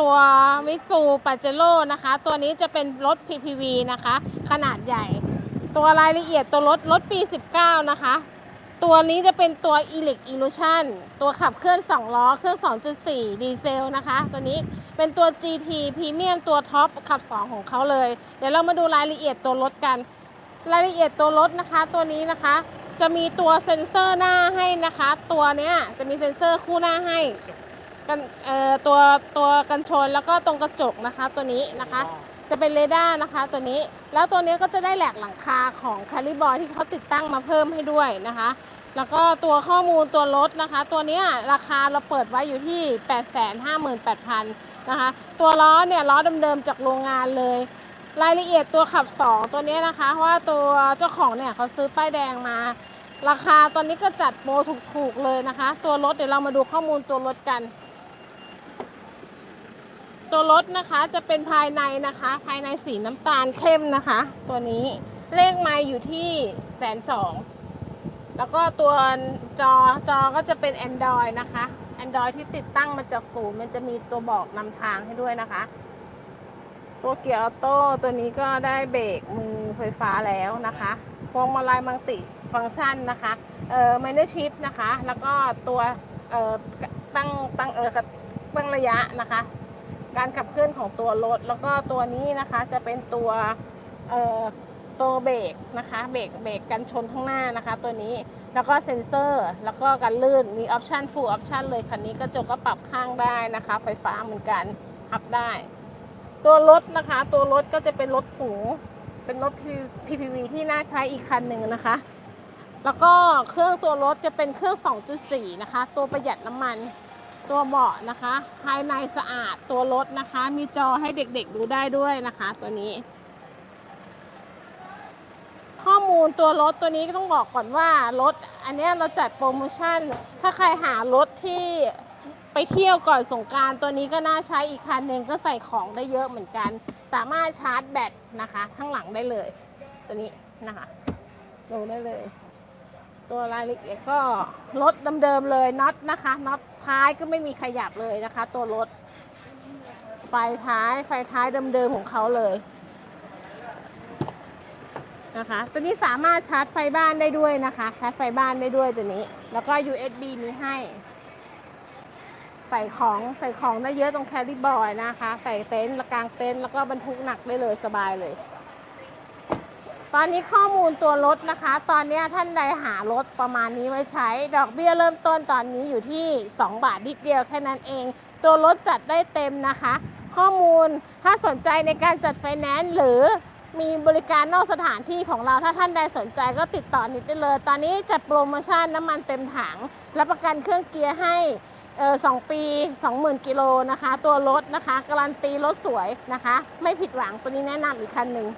ตัวมิตซูปาเจโร่นะคะ ตัวนี้จะเป็นรถ PPV นะคะ ขนาดใหญ่ ตัวรายละเอียดตัวรถ รถปี 19 นะคะ ตัวนี้จะเป็นตัว e l e c Illusion ตัวขับเคลื่อน 2 ล้อ เครื่อง 2.4 ดีเซลนะคะ ตัวนี้เป็นตัว GT Premium ตัวท็อปขับ 2 ของเขาเลย เดี๋ยวเรามาดูรายละเอียดตัวรถกัน รายละเอียดตัวรถนะคะ ตัวนี้นะคะ จะมีตัวเซ็นเซอร์หน้าให้นะคะ ตัวเนี้ยจะมีเซ็นเซอร์คู่หน้าให้ กันเอ่อตัวตัวกันชนแล้วก็ตรงกระจกนะคะตัวนี้นะคะ จะเป็นเรดาร์นะคะตัวนี้ แล้วตัวนี้ก็จะได้แหลกหลังคาของคาลิบอยที่เขาติดตั้งมาเพิ่มให้ด้วยนะคะ แล้วก็ตัวข้อมูลตัวรถนะคะ ตัวเนี้ยราคาเราเปิดไว้อยู่ที่ 858,000นะคะ ตัวล้อเนี่ยล้อเดิมๆจากโรงงานเลย รายละเอียดตัวขับ 2 ตัวเนี้ยนะคะว่าตัวเจ้าของเนี่ยเขาซื้อป้ายแดงมาราคาตอนนี้ก็จัดโปรถูกๆเลยนะคะ ตัวรถเดี๋ยวเรามาดูข้อมูลตัวรถกัน ตัวรถนะคะจะเป็นภายในนะคะ ภายในสีน้ำตาลเข้มนะคะ ตัวนี้เลขไมล์อยู่ที่แสนสองแล้วก็ตัวจอจอก็จะเป็น Android นะคะ Android ที่ติดตั้งมาจากศูมันจะมีตัวบอกนำทางให้ด้วยนะคะ ตัวเกียร์ออโต้ตัวนี้ก็ได้เบรกมือไฟฟ้าแล้วนะคะพวงมาลัยมัลติฟังก์ชันนะคะเอ่อไมเนอร์ชิพนะคะ แล้วก็ตัวเอ่อตั้งตั้งเออตั้งระยะนะคะ การขับเคลื่อนของตัวรถ แล้วก็ตัวนี้นะคะจะเป็นตัวเอ่อตัวเบรกนะคะเบรกเบรกกันชนข้างหน้านะคะ ตัวนี้แล้วก็เซ็นเซอร์แล้วก็กันลื่นมีออปชันฟูลออปชันเลยคันนี้กระจกก็ปรับข้างได้นะคะ ไฟฟ้าเหมือนกันอัพได้ ตัวรถนะคะ ตัวรถก็จะเป็นรถสูงเป็นรถ PPV ที่น่าใช้อีกคันหนึ่งนะคะ แล้วก็เครื่องตัวรถจะเป็นเครื่อง 2.4 นะคะ ตัวประหยัดน้ำมัน ตัวเบาะนะคะ ภายในสะอาดตัวรถนะคะ มีจอให้เด็กๆดูได้ด้วยนะคะ ตัวนี้ ข้อมูลตัวรถตัวนี้ก็ต้องบอกก่อนว่ารถอันนี้เราจัดโปรโมชั่น ถ้าใครหารถที่ไปเที่ยวก่อนสงการตัวนี้ก็น่าใช้อีกคันหนึ่งก็ใส่ของได้เยอะเหมือนกัน สามารถชาร์จแบตนะคะข้งหลังได้เลย ตัวนี้นะคะดูได้เลย ตัวรายละเอียดก็รถเดิมๆเลยน็อตนะคะน็อตท้ายก็ไม่มีขยับเลยนะคะ ตัวรถไฟท้ายไฟท้ายเดิมๆของเขาเลยนะคะ ตัวนี้สามารถชาร์จไฟบ้านได้ด้วยนะคะชาร์จไฟบ้านได้ด้วยตัวนี้ แล้วก็ USB มีให้ ใส่ของใส่ของได้เยอะตรงแคริบอยนะคะ ใส่เต็นท์กลางเต็นท์แล้วก็บรรทุกหนักได้เลยสบายเลย ตอนนี้ข้อมูลตัวรถนะคะ ตอนนี้ท่านใดหารถประมาณนี้ไว้ใช้ ดอกเบี้ยเริ่มต้นตอนนี้อยู่ที่ 2 บาทนิดเดียวแค่นั้นเอง ตัวรถจัดได้เต็มนะคะ ข้อมูลถ้าสนใจในการจัดไฟแนนซ์หรือมีบริการนอกสถานที่ของเราถ้าท่านใดสนใจก็ติดต่อนิดได้เลย ตอนนี้จัดโปรโมชั่นน้ำมันเต็มถังรับประกันเครื่องเกียร์ให้เออสองปี 20,000 กิโลนะคะ ตัวรถนะคะ การันตีรถสวยนะคะ ไม่ผิดหวังตัวนี้แนะนำอีกคันหนึ่ง